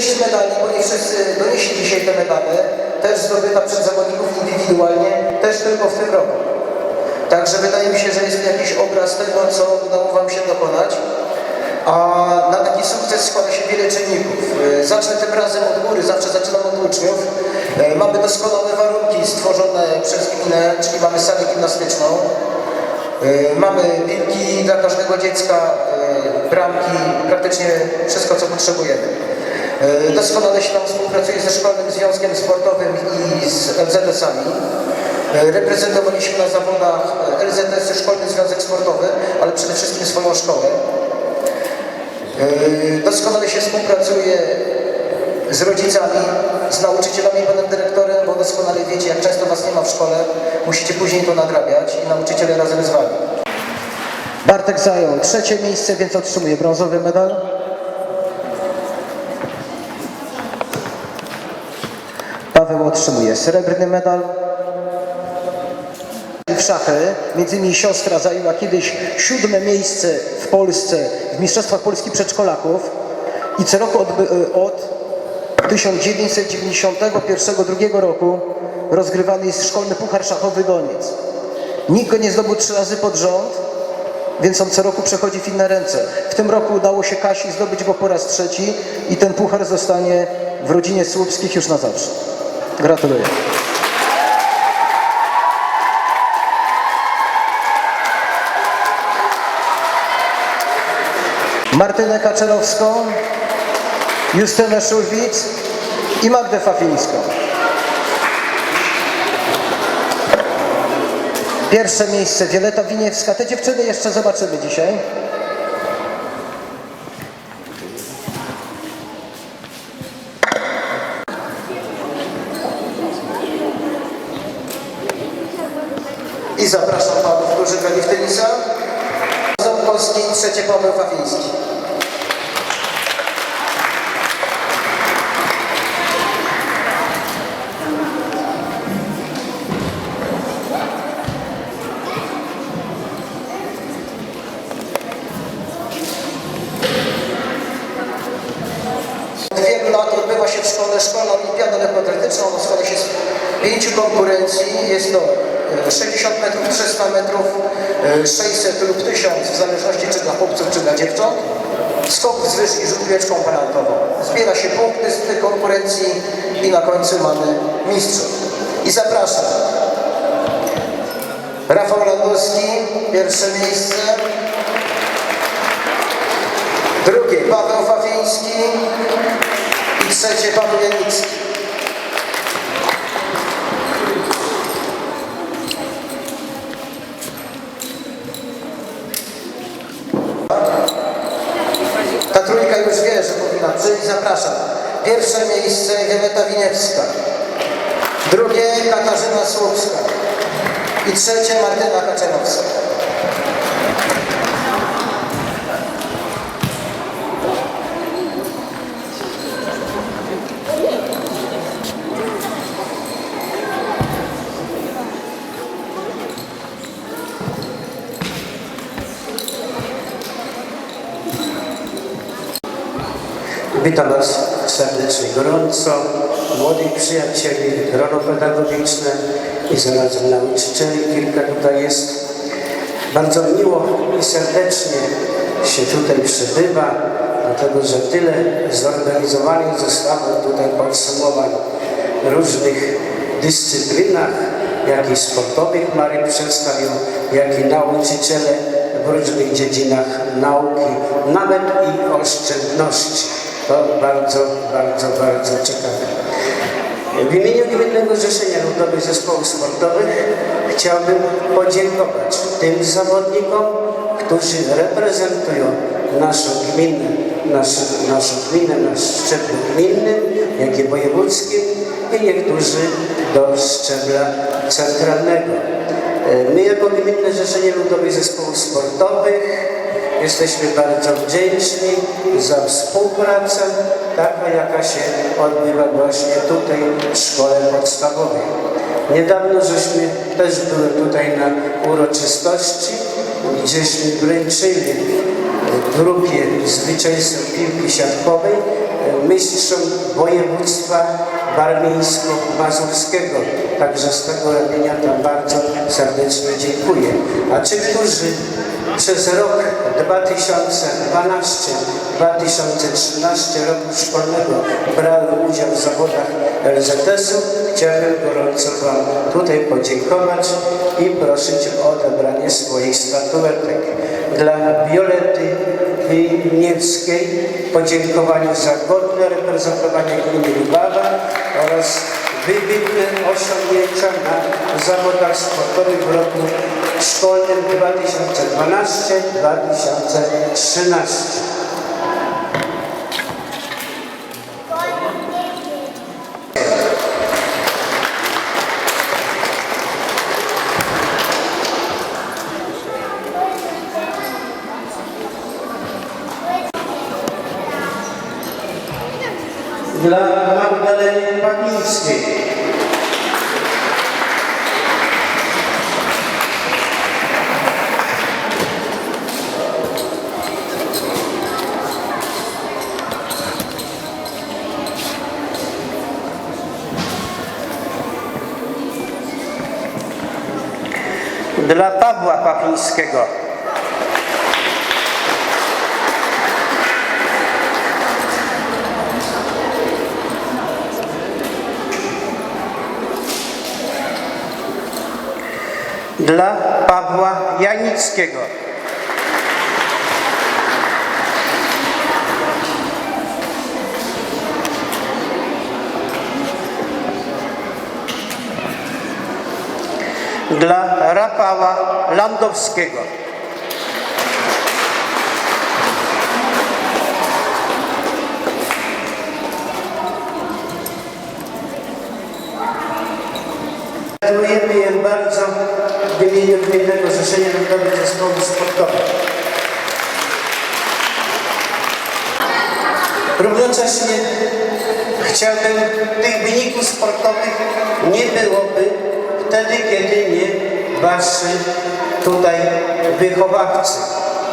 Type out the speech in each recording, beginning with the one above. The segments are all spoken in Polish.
Sześć medali, bo nie wszyscy donieśli dzisiaj te medale, też zdobyta przez zawodników indywidualnie, też tylko w tym roku. Także wydaje mi się, że jest to jakiś obraz tego, co udało Wam się dokonać. A na taki sukces składa się wiele czynników. E, Zacznę tym razem od góry, zawsze zaczynam od uczniów. E, Mamy doskonałe warunki stworzone przez gminę, czyli mamy salę gimnastyczną. E, Mamy piłki dla każdego dziecka, bramki, praktycznie wszystko, co potrzebujemy. E, Doskonale się tam współpracuje ze Szkolnym Związkiem Sportowym i z LZS-ami. E, Reprezentowaliśmy na zawodach e, LZS, Szkolny Związek Sportowy, ale przede wszystkim swoją szkołę. Doskonale się współpracuje z rodzicami, z nauczycielami panem dyrektorem, bo doskonale wiecie, jak często was nie ma w szkole, musicie później to nadrabiać i nauczyciele razem z wami. Bartek zajął trzecie miejsce, więc otrzymuje brązowy medal. Paweł otrzymuje srebrny medal. W szachy, między innymi siostra zajęła kiedyś siódme miejsce w Polsce w Mistrzostwach Polski Przedszkolaków i co roku od, od 1991-2 roku rozgrywany jest szkolny puchar szachowy Goniec. Nikt go nie zdobył trzy razy pod rząd, więc on co roku przechodzi w inne ręce. W tym roku udało się Kasi zdobyć go po raz trzeci i ten puchar zostanie w rodzinie Słupskich już na zawsze. Gratuluję. Martynę Kaczerowską, Justynę Szulwic i Magdę Fafińską. Pierwsze miejsce Wioleta Winiewska. Te dziewczyny jeszcze zobaczymy dzisiaj. I zapraszam panów, którzy grali w tenisa. Ząb Polski, trzecie Paweł Fafiński. Odbywa się w szkole szkolna olimpiada lekkoatletyczna. Ona składa się z pięciu konkurencji. Jest to 60 metrów, 300 metrów, e, 600 lub 1000 w zależności czy dla chłopców, czy dla dziewcząt. Skok z wyżki rzut piłeczką penaltową. Zbiera się punkty z tych konkurencji i na końcu mamy mistrzów. I zapraszam. Rafał Landowski, pierwsze miejsce. Drugie Paweł Fafiński i trzecie Paweł Janicki. Ta trójka już wie, że powinna przyjść. Zapraszam. Pierwsze miejsce Wioleta Winiewska. Drugie Katarzyna Słupska. I trzecie Martyna Kaczerowska. Witam Was serdecznie, gorąco, młodych przyjacieli, grono pedagogiczne i zarazem nauczycieli, kilka tutaj jest. Bardzo miło i serdecznie się tutaj przybywa, dlatego że tyle zorganizowanych zostało tutaj podsumowań w różnych dyscyplinach, jak i sportowych Marek przedstawił, jak i nauczyciele w różnych dziedzinach nauki, nawet i oszczędności. To bardzo, bardzo, bardzo ciekawe. W imieniu Gminnego Zrzeszenia Ludowych Zespołów Sportowych chciałbym podziękować tym zawodnikom, którzy reprezentują naszą gminę, nasz, naszą gminę na szczeblu gminnym, jak i wojewódzkim i niektórzy do szczebla centralnego. E, My jako Gminne Zrzeszenie Ludowych Zespołów Sportowych Jesteśmy bardzo wdzięczni za współpracę, taka jaka się odbywa właśnie tutaj w szkole podstawowej. Niedawno żeśmy też były tutaj na uroczystości, gdzieśmy wręczyli grupie zwycięzców piłki siatkowej mistrzom województwa warmińsko-mazurskiego. Także z tego ramienia tam bardzo serdecznie dziękuję. A ci, którzy przez rok 2012-2013 roku szkolnego brały udział w zawodach LZS-u, chciałbym gorąco Wam tutaj podziękować i prosić o odebranie swoich statuetek. Dla Violety Winiewskiej podziękowanie za godne reprezentowanie gminy Lubawa oraz wybitne osiągnięcia na zawodach sportowych w roku szkolnym 2012-2013. Dla Papińskiej. Dla Pawła Papińskiego. Dla Pawła Janickiego. Dla Rafała Landowskiego. Gratulujemy je bardzo imieniu Gminnego Zrzeszenia Narodowych Zespołów Sportowych. Równocześnie chciałbym tych wyników sportowych nie byłoby wtedy, kiedy nie wasi tutaj wychowawcy.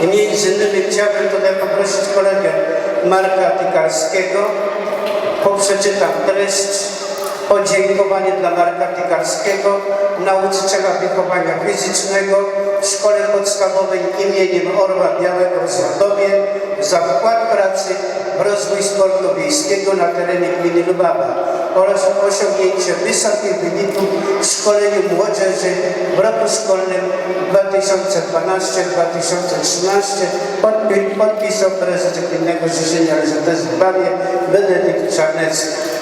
Między innymi chciałbym tutaj poprosić kolegę Marka Tykarskiego, poprzeczytam treść podziękowanie dla Marka Tykarskiego, nauczyciela wychowania fizycznego w szkole podstawowej imieniem Orła Białego w Zładowie za wkład pracy w rozwój sportu wiejskiego na terenie gminy Lubawa oraz osiągnięcie wysokich wyników w szkoleniu młodzieży w roku szkolnym 2012-2013 podpi- podpisał prezes Gminnego Zrzeszenia LZS w Lubawie Benedykt Czarnecki.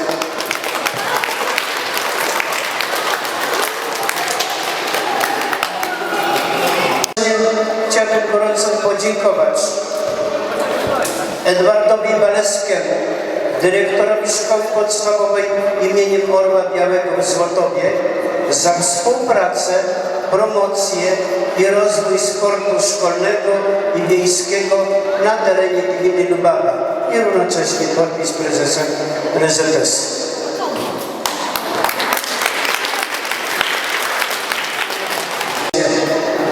Edwardowi Waleskiemu, dyrektorowi Szkoły Podstawowej imieniem Orła Białego w Złotowie za współpracę, promocję i rozwój sportu szkolnego i wiejskiego na terenie gminy Lubawa i równocześnie podpis prezesa RZS.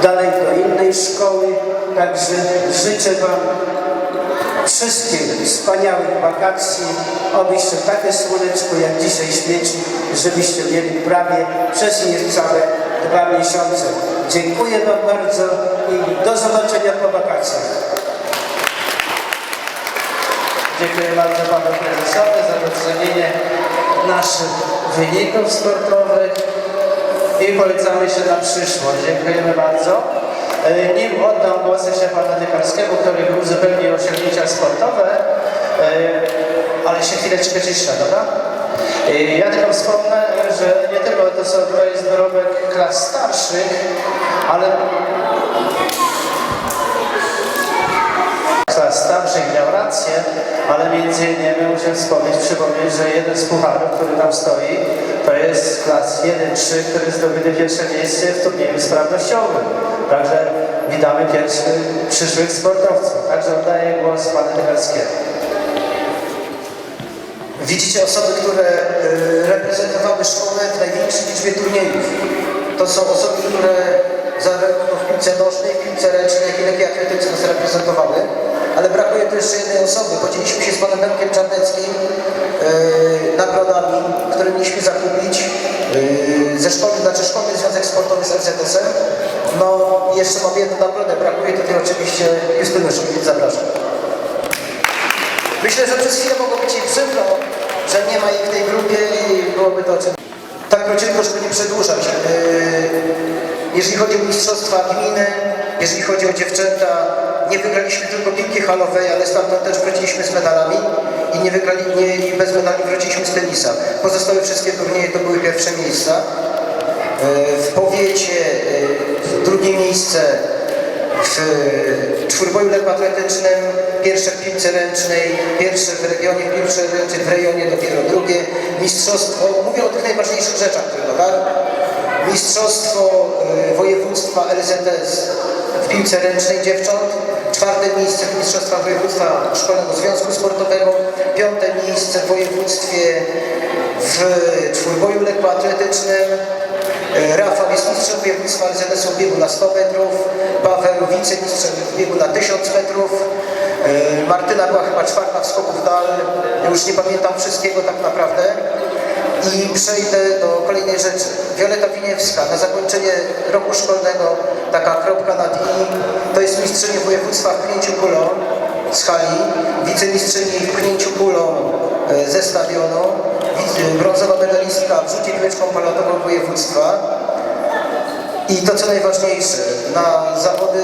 dalej do innej szkoły. Także życzę Wam wszystkim wspaniałych wakacji, obyście takie słoneczko jak dzisiaj świeci, żebyście mieli prawie przez niecałe dwa miesiące. Dziękuję Wam bardzo i do zobaczenia po wakacjach. Dziękuję bardzo Panu Prezesowi za docenienie naszych wyników sportowych i polecamy się na przyszłość. Dziękujemy bardzo. E, Nim oddam głos jeszcze Pana Dykarskiego, który uzupełni osiągnięcia sportowe, e, ale się chwileczkę ciszę, dobra? E, Ja tylko wspomnę, że nie tylko to, są, to jest dorobek klas starszych, ale starszych miał rację, ale między innymi muszę wspomnieć, przypomnieć, że jeden z pucharów, który tam stoi, to jest klas 1-3, który zdobył pierwsze miejsce w turnieju sprawnościowym. Także witamy pierwszych przyszłych sportowców. Także oddaję głos panu Tycharskiemu. Widzicie osoby, które y, reprezentowały szkołę w największej liczbie turniejów. To są osoby, które zarówno w piłce nożnej, w piłce ręcznej, jak i lekkiej atletyce nas reprezentowały. Tu jeszcze jednej osoby. Podzieliliśmy się z panem Remkiem Czarneckim yy, nagrodami, które mieliśmy zakupić yy, ze szkoły, znaczy Szkolny Związek Sportowy z RZS-em. No jeszcze mam jedną nagrodę, brakuje tutaj oczywiście Justyny Szulnik, zapraszam. Myślę, że przez chwilę mogło być jej przykro, że nie ma jej w tej grupie i byłoby to czym. Tak króciutko, żeby nie przedłużać. Yy, Jeżeli chodzi o mistrzostwa gminy, jeżeli chodzi o dziewczęta, nie wygraliśmy tylko piłki halowej, ale stamtąd też wróciliśmy z medalami i nie wygrali, nie, i bez medali wróciliśmy z tenisa. Pozostałe wszystkie turnieje to były pierwsze miejsca. Yy, W powiecie yy, drugie miejsce w czwórboju lekkoatletycznym, pierwsze w piłce ręcznej, pierwsze w regionie piłce ręcznej, w rejonie dopiero drugie, mistrzostwo, mówię o tych najważniejszych rzeczach tylko, tak? Mistrzostwo y, województwa LZS w piłce ręcznej dziewcząt, czwarte miejsce w Mistrzostwach Województwa Szkolnego Związku Sportowego, piąte miejsce w województwie w czwórboju lekkoatletycznym, E, Rafał jest mistrzem województwa LZS w biegu na 100 metrów, Paweł wicemistrzem w biegu na 1000 metrów, E, Martyna była chyba czwarta w skoku w dal, już nie pamiętam wszystkiego tak naprawdę. I przejdę do kolejnej rzeczy. Wioleta Winiewska, na zakończenie roku szkolnego, taka kropka nad i, to jest mistrzyni województwa w pchnięciu kulą z hali, wicemistrzyni w pchnięciu kulą e, ze stadionu, wic- brązowa medalistka w rzucie piłeczką palatową województwa. I to co najważniejsze, na zawody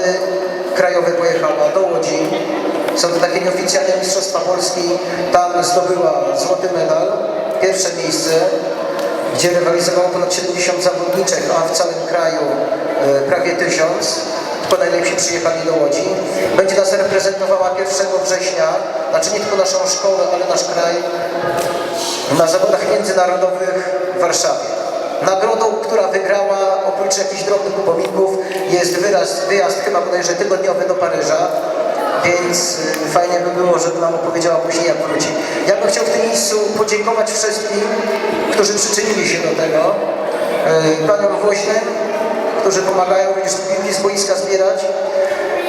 krajowe pojechała do Łodzi. Są to takie nieoficjalne Mistrzostwa Polski. Tam zdobyła złoty medal, pierwsze miejsce, gdzie rywalizowało ponad 70 zawodniczek, a w całym kraju e, prawie 1000. Tylko najlepsi przyjechali do Łodzi. Będzie nas reprezentowała 1 września, znaczy nie tylko naszą szkołę, ale nasz kraj, na zawodach międzynarodowych w Warszawie. Nagrodą, która wygrała, oprócz jakichś drobnych upominków, jest wyraz, wyjazd chyba bodajże tygodniowy do Paryża, więc y, fajnie by było, żeby nam opowiedziała później, jak wróci. Ja bym chciał w tym miejscu podziękować wszystkim, którzy przyczynili się do tego. Y, Paniom woźnym, którzy pomagają również piłki z boiska zbierać.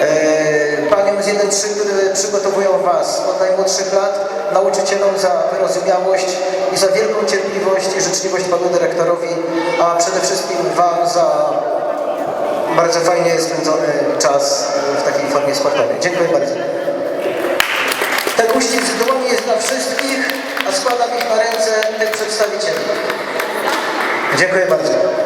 E, Paniom z 1-3, które przygotowują Was od najmłodszych lat, nauczycielom za wyrozumiałość i za wielką cierpliwość i życzliwość Panu Dyrektorowi, a przede wszystkim Wam za bardzo fajnie spędzony czas w takiej formie sportowej. Dziękuję bardzo. Ten uścisk dłoni jest dla wszystkich, a składam ich na ręce tych przedstawicieli. Dziękuję bardzo.